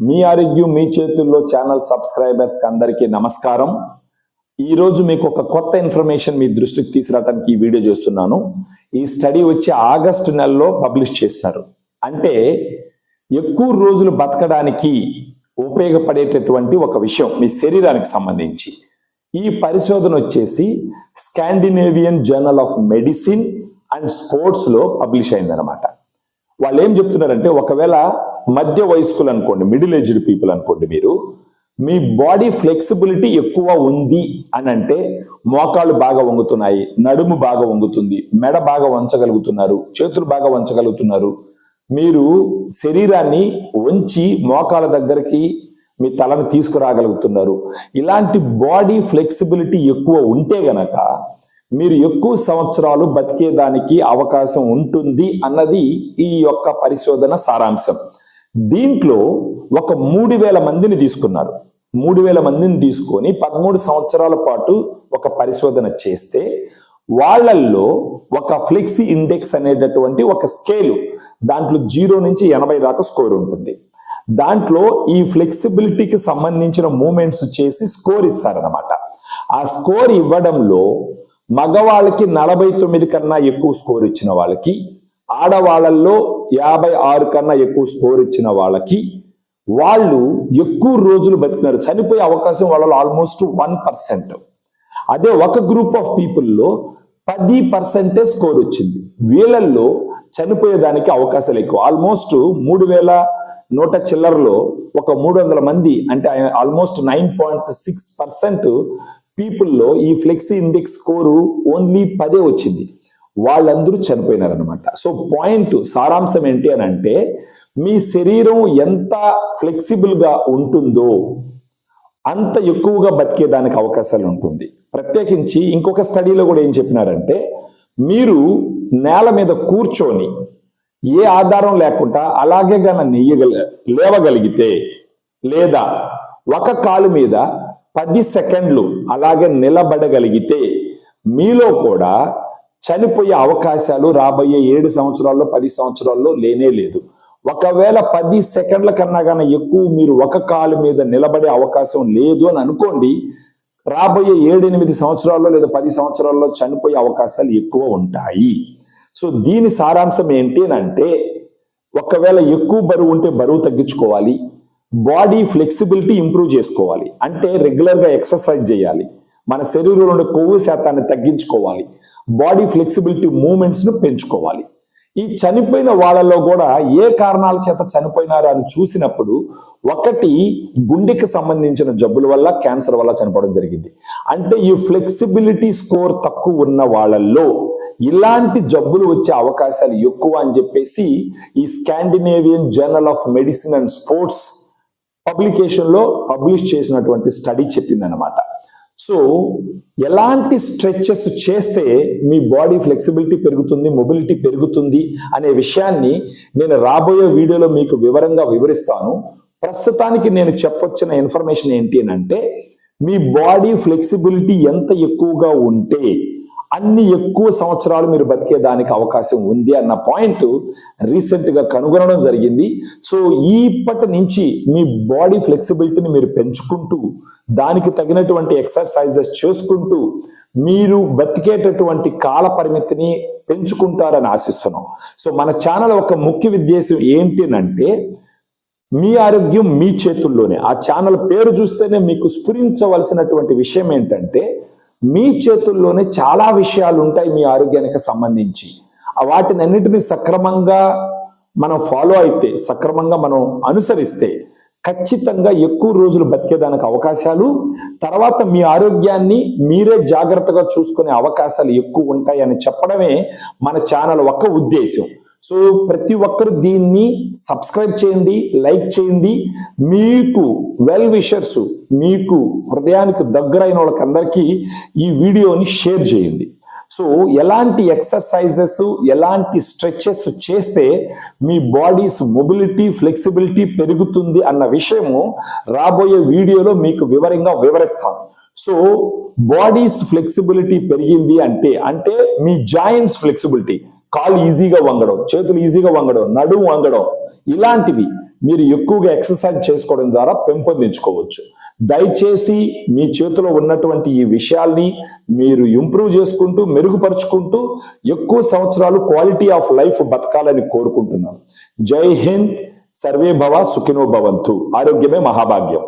మీ ఆరోగ్యం మీ చేతుల్లో channel subscribers అందరికీ నమస్కారం. ఈరోజు మీకు ఒక కొత్త ఇన్ఫర్మేషన్ మీ దృష్టికి తీసుకురావడానికి ఈ వీడియో చేస్తున్నాను. ఈ స్టడీ వచ్చి ఆగస్టు నెలలో పబ్లిష్ చేసినారు. అంటే ఎక్కువ రోజులు బతకడానికి ఉపయోగపడేటటువంటి ఒక విషయం మీ శరీరానికి సంబంధించి. ఈ పరిశోధన వచ్చేసి Scandinavian journal of medicine and స్పోర్ట్స్లో పబ్లిష్ అయిందనమాట వాళ్ళు ఏం చెప్తున్నారంటే ఒకవేళ మధ్య వయస్కులు అనుకోండి మిడిల్ ఏజ్డ్ పీపుల్ అనుకోండి మీరు మీ బాడీ ఫ్లెక్సిబిలిటీ ఎక్కువ ఉంది అని అంటే మోకాళ్ళు బాగా వంగుతున్నాయి నడుము బాగా వంగుతుంది మెడ బాగా వంచగలుగుతున్నారు చేతులు బాగా వంచగలుగుతున్నారు. మీరు శరీరాన్ని వంచి మోకాళ్ళ దగ్గరికి మీ తలను తీసుకురాగలుగుతున్నారు. ఇలాంటి బాడీ ఫ్లెక్సిబిలిటీ ఎక్కువ ఉంటే గనక మీరు ఎక్కువ సంవత్సరాలు బతికేదానికి అవకాశం ఉంటుంది అన్నది ఈ యొక్క పరిశోధన సారాంశం. దీంట్లో ఒక మూడు వేల మందిని తీసుకున్నారు. మూడు వేల మందిని తీసుకొని పదమూడు సంవత్సరాల పాటు ఒక పరిశోధన చేస్తే వాళ్ళల్లో ఒక ఫ్లెక్సీ ఇండెక్స్ అనేటటువంటి ఒక స్కేలు దాంట్లో జీరో నుంచి ఎనభై దాకా స్కోర్ ఉంటుంది. దాంట్లో ఈ ఫ్లెక్సిబిలిటీకి సంబంధించిన మూమెంట్స్ చేసి స్కోర్ ఇస్తారనమాట ఆ స్కోర్ ఇవ్వడంలో మగవాళ్ళకి నలభై తొమ్మిది కన్నా ఎక్కువ స్కోర్ ఇచ్చిన వాళ్ళకి ఆడవాళ్ళల్లో యాభై ఆరు కన్నా ఎక్కువ స్కోర్ ఇచ్చిన వాళ్ళకి వాళ్ళు ఎక్కువ రోజులు బతికినారు. చనిపోయే అవకాశం వాళ్ళలో ఆల్మోస్ట్ వన్ పర్సెంట్. అదే ఒక గ్రూప్ ఆఫ్ పీపుల్లో పది పర్సెంటే స్కోర్ వచ్చింది. వీళ్ళల్లో చనిపోయేదానికి అవకాశాలు ఎక్కువ. ఆల్మోస్ట్ మూడు వేల నూట చిల్లరలో ఒక మూడు వందల మంది అంటే almost nine point six percent పీపుల్లో ఈ ఫ్లెక్సీ ఇండెక్స్ స్కోరు ఓన్లీ పదే వచ్చింది. వాళ్ళందరూ చనిపోయినారనమాట సో పాయింట్ సారాంశం ఏంటి అని అంటే మీ శరీరం ఎంత ఫ్లెక్సిబుల్గా ఉంటుందో అంత ఎక్కువగా బతికేదానికి అవకాశాలు ఉంటుంది. ప్రత్యేకించి ఇంకొక స్టడీలో కూడా ఏం చెప్పినారంటే మీరు నేల మీద కూర్చొని ఏ ఆధారం లేకుండా అలాగే గన నెయ్యగల లేవగలిగితే లేదా ఒక కాలు మీద పది సెకండ్లు అలాగే నిలబడగలిగితే మీలో కూడా చనిపోయే అవకాశాలు రాబోయే ఏడు సంవత్సరాల్లో పది సంవత్సరాల్లో లేనే లేదు. ఒకవేళ పది సెకండ్ల కన్నా కన్నా ఎక్కువ మీరు ఒక కాలు మీద నిలబడే అవకాశం లేదు అని అనుకోండి రాబోయే ఏడు ఎనిమిది సంవత్సరాల్లో లేదా పది సంవత్సరాల్లో చనిపోయే అవకాశాలు ఎక్కువ ఉంటాయి. సో దీని సారాంశం ఏంటి అని అంటే ఒకవేళ ఎక్కువ బరువు ఉంటే బరువు తగ్గించుకోవాలి. బాడీ ఫ్లెక్సిబిలిటీ ఇంప్రూవ్ చేసుకోవాలి. అంటే రెగ్యులర్గా ఎక్సర్సైజ్ చేయాలి. మన శరీరంలో కొవ్వు శాతాన్ని తగ్గించుకోవాలి. బాడీ ఫ్లెక్సిబిలిటీ మూమెంట్స్ను పెంచుకోవాలి. ఈ చనిపోయిన వాళ్ళలో కూడా ఏ కారణాల చేత చనిపోయినారు అని చూసినప్పుడు ఒకటి గుండెకి సంబంధించిన జబ్బుల వల్ల క్యాన్సర్ వల్ల చనిపోవడం జరిగింది. అంటే ఈ ఫ్లెక్సిబిలిటీ స్కోర్ తక్కువ ఉన్న వాళ్ళల్లో ఇలాంటి జబ్బులు వచ్చే అవకాశాలు ఎక్కువ అని చెప్పేసి ఈ Scandinavian journal of medicine and sports పబ్లికేషన్లో publish చేసినటువంటి స్టడీ చెప్పిందనమాట సో ఎలాంటి స్ట్రెచెస్ చేస్తే మీ బాడీ ఫ్లెక్సిబిలిటీ పెరుగుతుంది మొబిలిటీ పెరుగుతుంది అనే విషయాన్ని నేను రాబోయే వీడియోలో మీకు వివరంగా వివరిస్తాను. ప్రస్తుతానికి నేను చెప్పొచ్చిన ఇన్ఫర్మేషన్ ఏంటి అని అంటే మీ బాడీ ఫ్లెక్సిబిలిటీ ఎంత ఎక్కువగా ఉంటే అన్ని ఎక్కువ సంవత్సరాలు మీరు బతికేదానికి అవకాశం ఉంది అన్న పాయింట్ రీసెంట్గా కనుగొనడం జరిగింది. సో ఇప్పటి నుంచి మీ బాడీ ఫ్లెక్సిబిలిటీని మీరు పెంచుకుంటూ దానికి తగినటువంటి ఎక్సర్సైజెస్ చేసుకుంటూ మీరు బతికేటటువంటి కాల పరిమితిని పెంచుకుంటారని ఆశిస్తున్నాం. సో మన ఛానల్ ఒక ముఖ్య ఉద్దేశం ఏంటి అంటే మీ ఆరోగ్యం మీ చేతుల్లోనే. ఆ ఛానల్ పేరు చూస్తేనే మీకు స్ఫురించవలసినటువంటి విషయం ఏంటంటే మీ చేతుల్లోనే చాలా విషయాలు ఉంటాయి మీ ఆరోగ్యానికి సంబంధించి. వాటిని అన్నిటిని సక్రమంగా మనం ఫాలో అయితే సక్రమంగా మనం అనుసరిస్తే ఖచ్చితంగా ఎక్కువ రోజులు బతికేదానికి అవకాశాలు తర్వాత మీ ఆరోగ్యాన్ని మీరే జాగ్రత్తగా చూసుకునే అవకాశాలు ఎక్కువ ఉంటాయి అని చెప్పడమే మన ఛానల్ ఒక ఉద్దేశం. సో ప్రతి ఒక్కరు దీన్ని సబ్స్క్రైబ్ చేయండి లైక్ చేయండి. మీకు వెల్ విషర్స్ మీకు హృదయానికి దగ్గరైన వాళ్ళకందరికీ ఈ వీడియోని షేర్ చేయండి. సో ఎలాంటి ఎక్సర్సైజెస్ ఎలాంటి స్ట్రెచెస్ చేస్తే మీ బాడీస్ మొబిలిటీ ఫ్లెక్సిబిలిటీ పెరుగుతుంది అన్న విషయము రాబోయే వీడియోలో మీకు వివరంగా వివరిస్తాను. సో బాడీస్ ఫ్లెక్సిబిలిటీ పెరిగింది అంటే అంటే మీ జాయింట్స్ ఫ్లెక్సిబిలిటీ కాళ్ళు ఈజీగా వంగడం చేతులు ఈజీగా వంగడం నడుము వంగడం ఇలాంటివి మీరు ఎక్కువగా ఎక్సర్సైజ్ చేసుకోవడం ద్వారా పెంపొందించుకోవచ్చు. దయచేసి మీ చేతిలో ఉన్నటువంటి ఈ విషయాల్ని మీరు ఇంప్రూవ్ చేసుకుంటూ మెరుగుపరుచుకుంటూ ఎక్కువ సంవత్సరాలు క్వాలిటీ ఆఫ్ లైఫ్ బతకాలని కోరుకుంటున్నాను జై హింద్ సర్వే భవ సుఖినో భవంతు. ఆరోగ్యమే మహాభాగ్యం.